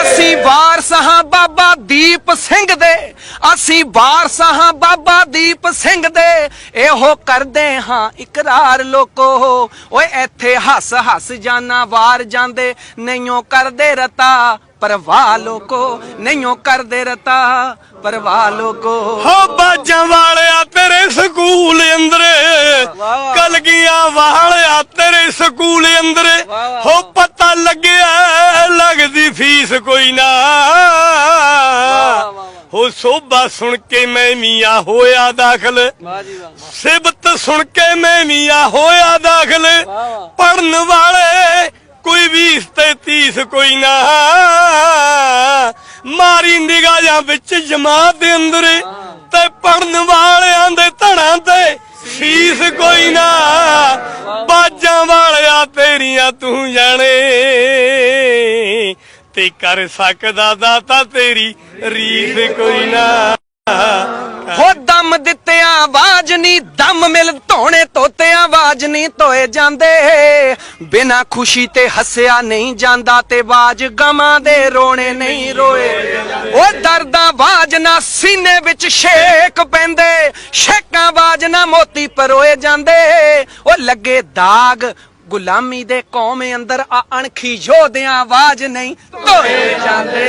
ਅਸੀਂ ਵਾਰਸ ਹਾਂ ਬਾਬਾ ਦੀਪ ਸਿੰਘ ਦੇ ਅਸੀਂ ਵਾਰਸ ਹਾਂ ਬਾਬਾ ਦੀਪ ਸਿੰਘ ਦੇ। ਇਹੋ ਕਰਦੇ ਹਾਂ ਇਕਰਾਰ ਲੋਕੋ। ਓਏ ਇੱਥੇ ਹੱਸ ਹੱਸ ਜਾਨਾ ਵਾਰ ਜਾਂਦੇ ਨਹੀਂਓ ਕਰਦੇ ਰਤਾ ਪਰਵਾਹ ਲੋਕੋ ਨਹੀਂਓ ਕਰਦੇ ਰਤਾ ਪਰਵਾਹ ਲੋਕੋ। ਹੋ ਬਾਜਾਂ ਵਾਲਿਆ ਤੇਰੇ ਸਕੂਲ ਅੰਦਰੇ ਕਲਗੀਆਂ ਵਾਲਿਆ ਤੇਰੇ ਸਕੂਲ ਅੰਦਰੇ ਹੋ ਪਤਾ ਲੱਗਿਆ ਲੱਗਦੀ ਫੀਸ ਕੋਈ ਨਾ। ਹੋ ਸੋਭਾ ਸੁਣ ਕੇ ਮੈਂ ਮੀਆਂ ਹੋਇਆ ਦਾਖਲ। ਸਿਬਤ ਸੁਣ ਕੇ ਮੈਂ ਮੀਆਂ ਹੋਇਆ ਦਾਖਲ। ਪੜਨ ਵਾਲੇ ਕੋਈ 20 ਤੇ 30 ਕੋਈ ਨਾ। ਮਾਰੀ ਨਿਗਾਹਾਂ ਵਿੱਚ ਜਮਾਤ ਦੇ ਅੰਦਰ ਤੇ ਪੜਨ ਵਾਲਿਆਂ ਦੇ ਧੜਾਂ ਤੇ ਸ਼ੀਸ਼ ਕੋਈ ਨਾ, ਬਾਜਾਂ ਵਾਲਿਆ ਤੇਰੀਆਂ ਤੂੰ ਜਾਣੇ। ਤੇ ਕਰ ਸਕਦਾ ਦਾਤਾ ਤੇਰੀ ਰੀਸ ਕੋਈ ਨਾ। ਹੋ ਦਮ ਦਿੱਤਿਆਂ, ਆਵਾਜ਼ ਨਹੀਂ ਦਮ ਮਿਲ, ਧੋਣੇ ਤੋਤਿਆਂ ਆਵਾਜ਼ ਨਹੀਂ ਧੋਏ ਜਾਂਦੇ। ਬਿਨਾ ਖੁਸ਼ੀ ਤੇ ਹੱਸਿਆ ਨਹੀਂ ਜਾਂਦਾ ਤੇ ਬਾਜ ਗਮਾਂ ਦੇ ਰੋਣੇ ਨਹੀਂ ਰੋਏ। ਉਹ ਦਰਦਾਂ ਆਵਾਜ਼ ਨਾ ਸੀਨੇ ਵਿੱਚ ਛੇਕ ਪੈਂਦੇ, ਛੇਕਾਂ ਆਵਾਜ਼ ਨਾ ਮੋਤੀ ਪਰੋਏ ਜਾਂਦੇ। ਉਹ ਲੱਗੇ ਦਾਗ, ਗੁਲਾਮੀ ਦੇ ਕੌਮ ਅੰਦਰ ਆ ਅਣਖੀ ਯੋਧਿਆਂ, ਆਵਾਜ਼ ਨਹੀਂ ਧੋਏ ਜਾਂਦੇ।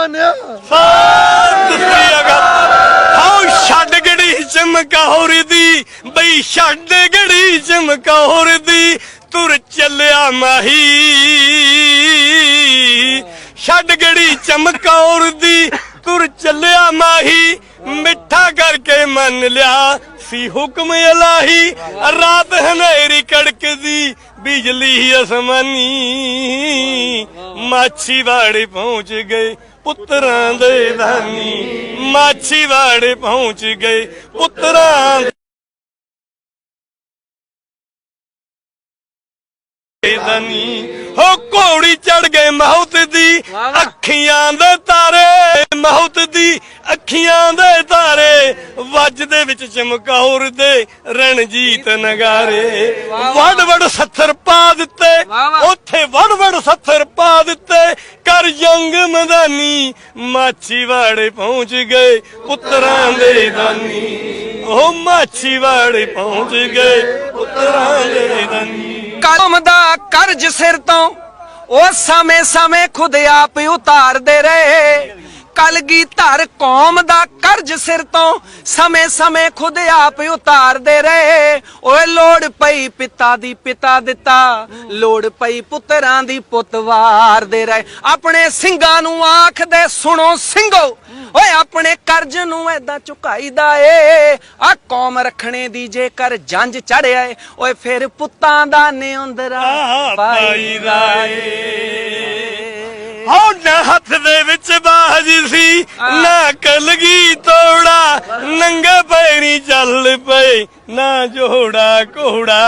ਸਤਿ ਅਕਾਲ ਹਾਉ ਛੱਡ ਗੜੀ ਚਮਕੌਰ ਦੀ, ਬਈ ਛੱਡ ਗੜੀ ਚਮਕੌਰ ਦੀ, ਤੁਰ ਚੱਲਿਆ ਮਾਹੀ। ਛੱਡ ਗੜੀ ਚਮਕੌਰ ਦੀ, ਤੁਰ ਚੱਲਿਆ ਮਾਹੀ। ਮਿੱਠਾ ਕਰਕੇ ਮੰਨ ਲਿਆ ਸੀ ਹੁਕਮ ਇਲਾਹੀ ਰਾਤ ਹਨੇਰੀ ਕੜਕਦੀ, ਬਿਜਲੀ ਅਸਮਾਨੀ। ਮਾਛੀ ਵਾੜੇ ਪਹੁੰਚ ਗਏ ਪੁੱਤਰਾਂ ਦੇ ਦਾਨੀ ਮਾਛੀ ਵਾੜੇ ਪਹੁੰਚ ਗਏ। ਪੁੱਤਰਾਂ ਦੇ ਦਾਨੀ ਹੋ ਘੋੜੀ ਚੜ ਗਏ ਮੌਤ ਦੀ ਅੱਖੀਆਂ ਦੇ ਤਾਰੇ ਮੌਤ ਦੀ। ਅੱਖੀਆਂ ਦੇ ਤਾਰੇ ਵੱਜਦੇ ਵਿੱਚ ਚਮਕੌਰ ਦੇ ਰਣਜੀਤ ਨਗਾਰੇ। ਵੜ ਵੜ ਸੱਥਰ ਪਾ ਦਿੱਤੇ ਉੱਥੇ ਵੜ ਵੜ ਸੱਥਰ ਪਾ ਦਿੱਤੇ। ਕਰ ਜੰਗ ਮੈਦਾਨੀ ਮਾਛੀ ਵਾੜੇ ਪਹੁੰਚ ਗਏ ਪੁੱਤਰਾਂ ਦੇ ਦਾਨੀ ਉਹ ਮਾਛੀ ਵਾੜੇ ਪਹੁੰਚ ਗਏ ਪੁੱਤਰਾਂ ਦੇ ਦਾਨੀ ਕਲਮ ਦਾ ਕਰਜ਼ ਸਿਰ ਤੋਂ ਉਹ ਸਮੇਂ ਸਮੇਂ ਖੁਦ ਆਪ ਉਤਾਰਦੇ ਰਹੇ। ਕਲਗੀ ਧਰ ਕੌਮ ਦਾ ਕਰਜ਼ ਸਿਰ ਤੋਂ? ਸਮੇਂ ਸਮੇਂ ਖੁਦ ਆਪ ਉਤਾਰਦੇ ਰਹੇ। ਓਏ ਲੋੜ ਪਈ ਪਿਤਾ ਦੀ ਪਿਤਾ ਦਿੱਤਾ। ਲੋੜ ਪਈ ਪੁੱਤਰਾਂ ਦੀ ਪੁੱਤ ਵਾਰਦੇ ਰਹੇ। ਆਪਣੇ ਸਿੰਘਾਂ ਨੂੰ ਆਖਦੇ ਸੁਣੋ ਸਿੰਘੋ। ਓਏ ਆਪਣੇ ਕਰਜ਼ ਨੂੰ ਐਦਾਂ ਝੁਕਾਈਦਾ ਏ। ਆ ਕੌਮ ਰੱਖਣੇ ਦੀ ਜੇਕਰ ਜੰਜ ਚੜਿਆ ਏ ਓਏ ਫਿਰ ਪੁੱਤਾਂ ਦਾ ਨਿਉਂਦਰਾ ਪਾਈਦਾ ਏ। ਹਉ ਨਾ ਹੱਥ ਦੇ ਵਿੱਚ ਬਾਜ ਸੀ। ਨਾ ਕਲਗੀ ਤੋੜਾ ਨੰਗੇ ਪੈਰੀ ਚੱਲ ਪਏ ਨਾ ਜੋੜਾ ਘੋੜਾ।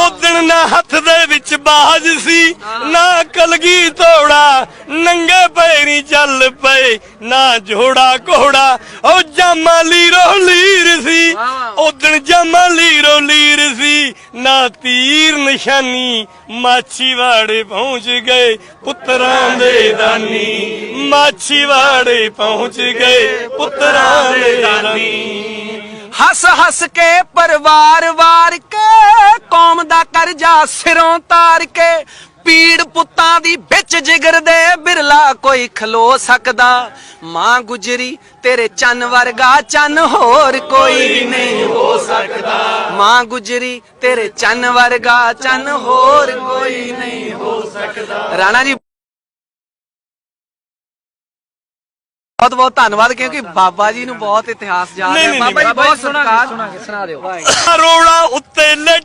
ਉਦਣ ਨਾ ਹੱਥ ਦੇ ਵਿੱਚ ਬਾਜ ਸੀ ਨਾ ਕਲਗੀ ਤੋੜਾ ਨੰਗੇ ਪੈਰੀ ਚੱਲ ਪਏ ਨਾ ਜੋੜਾ ਘੋੜਾ। ਉਹ ਜਮਾਲੀ ਰੋਲੀਰ ਸੀ ਉਦਣ ਜਮਾਲੀ ਰੋਲੀਰ ਸੀ ਨਾ ਤੀਰ ਨਿਸ਼ਾਨੀ ਮਾਛੀ ਪਹੁੰਚ ਗਏ ਪੁੱਤਰਾਂ ਦੇ ਦਾਨੀ। ਮਾਛੀਵਾੜੇ ਪਹੁੰਚ ਗਏ ਪੁੱਤਰਾਂ ਦੇ ਦਾਨੀ। ਹੱਸ ਹੱਸ ਕੇ ਪਰਿਵਾਰ ਵਾਰ ਕੇ, ਕੌਮ ਦਾ ਕਰਜ਼ਾ ਸਿਰੋਂ ਤਾਰ ਕੇ ਪੀੜ ਪੁੱਤਾਂ ਦੀ ਵਿੱਚ ਜਿਗਰ ਦੇ ਬਿਰਲਾ ਕੋਈ ਖਲੋ ਸਕਦਾ। ਮਾਂ ਗੁਜਰੀ ਤੇਰੇ ਚੰਨ ਵਰਗਾ ਚੰਨ ਹੋਰ ਕੋਈ ਨਹੀਂ ਹੋ ਸਕਦਾ। ਮਾਂ ਗੁਜਰੀ ਤੇਰੇ ਚੰਨ ਵਰਗਾ ਚੰਨ ਹੋਰ ਕੋਈ ਨਹੀਂ ਹੋ ਸਕਦਾ। ਰਾਣਾ ਜੀ ਬਹੁਤ ਬਹੁਤ ਧੰਨਵਾਦ ਕਿਉਂਕਿ ਬਾਬਾ ਜੀ ਨੂੰ ਬਹੁਤ ਇਤਿਹਾਸ ਯਾਦ ਨਹੀਂ, ਹੈ ਨਹੀਂ, ਬਾਬਾ ਜੀ ਬਹੁਤ ਸਤਿਕਾਰ। ਸੁਣਾ ਦਿਓ। ਰੋੜਾ ਉੱਤੇ ਲਟਿਆ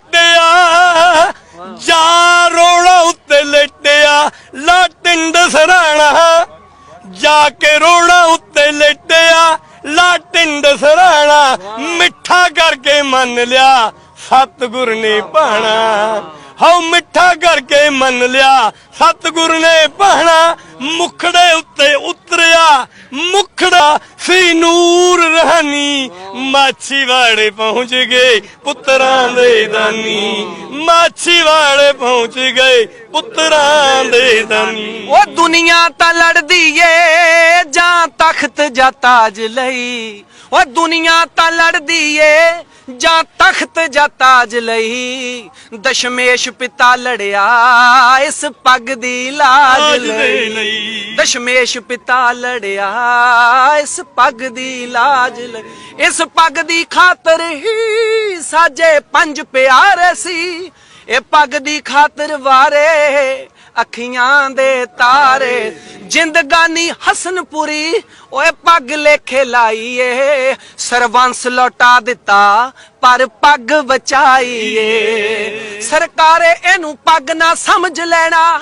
ਮਿੱਠਾ ਕਰਕੇ ਮੰਨ ਲਿਆ, ਸਤਿਗੁਰ ਨੇ ਭਾਣਾ। ਹਉ ਮਿੱਠਾ ਕਰਕੇ ਮੰਨ ਲਿਆ, ਸਤਿਗੁਰ ਨੇ ਭਾਣਾ। ਮੁਖੜੇ ਉੱਤੇ ਉਤਰਿਆ, ਮੁਖੜਾ ਸੀ ਨੂਰ ਰਹਿਣੀ ਮਾਛੀ ਵਾਲੇ ਪਹੁੰਚ ਗਏ ਪੁੱਤਰਾਂ ਦੇ ਦਾਨੀ। ਮਾਛੀ ਵਾਲੇ ਪਹੁੰਚ ਗਏ ਪੁੱਤਰਾਂ ਦੇ ਦਾਨੀ। ਉਹ ਦੁਨੀਆ ਤਾਂ ਲੜਦੀ ਏ, ਜਾਂ ਤਖਤ ਜਾਂ ਤਾਜ ਲਈ। ਉਹ ਦੁਨੀਆ ਤਾਂ ਲੜਦੀ ਏ ਜਾਂ ਤਖਤ ਜਾਂ ਤਾਜ ਲਈ। ਦਸ਼ਮੇਸ਼ ਪਿਤਾ ਲੜਿਆ ਇਸ ਪੱਗ ਦੀ ਲਾਜ ਲਈ। ਦਸ਼ਮੇਸ਼ ਪਿਤਾ ਲੜਿਆ ਇਸ ਪੱਗ ਦੀ ਲਾਜ ਲਈ। ਇਸ ਪੱਗ ਦੀ ਖਾਤਰ ਹੀ ਸਾਜੇ ਪੰਜ ਪਿਆਰੇ ਸੀ। ਇਹ ਪੱਗ ਦੀ ਖਾਤਰ ਵਾਰੇ ਅੱਖੀਆਂ ਦੇ ਤਾਰੇ, ਜਿੰਦਗਾਨੀ ਹਸਨਪੁਰੀ, ਓਏ ਪੱਗ ਲੇਖੇ ਲਾਈਏ, ਸਰਵੰਸ ਲੌਟਾ ਦਿੱਤਾ, ਪਰ ਪੱਗ ਬਚਾਈਏ ਸਰਕਾਰੇ ਇਹਨੂੰ ਪੱਗ ਨਾ ਸਮਝ ਲੈਣਾ,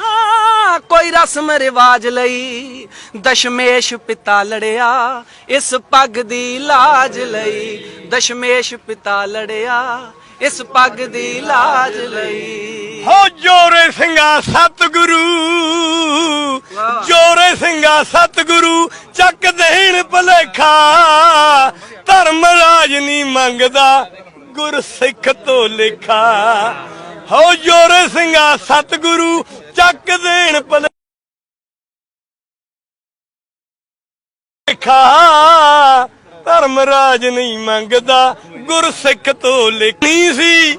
ਕੋਈ ਰਸਮ ਰਿਵਾਜ ਲਈ, ਦਸ਼ਮੇਸ਼ ਪਿਤਾ ਲੜਿਆ, ਇਸ ਪੱਗ ਦੀ ਲਾਜ ਲਈ। ਦਸ਼ਮੇਸ਼ ਪਿਤਾ ਲੜਿਆ, ਇਸ ਪੱਗ ਦੀ ਲਾਜ ਲਈ। ਹੋ ਜੋਰੇ ਸਿੰਘਾ ਸਤਿਗੁਰੂ। ਜੋਰੇ ਸਿੰਘਾ ਸਤਿਗੁਰੂ ਚੱਕ ਦੇਣ ਭਲੇਖਾ। ਧਰਮ ਰਾਜ ਨਹੀਂ ਮੰਗਦਾ ਗੁਰ ਸਿੱਖ ਤੋਂ ਲੇਖਾ। ਹੋ ਜੋਰੇ ਸਿੰਘਾ ਸਤਿਗੁਰੂ ਚੱਕ ਦੇਣ ਭਲੇਖਾ। ਧਰਮ ਰਾਜ ਨਹੀਂ ਮੰਗਦਾ ਗੁਰ ਸਿੱਖ ਤੋਂ ਲਿਖਣੀ ਸੀ।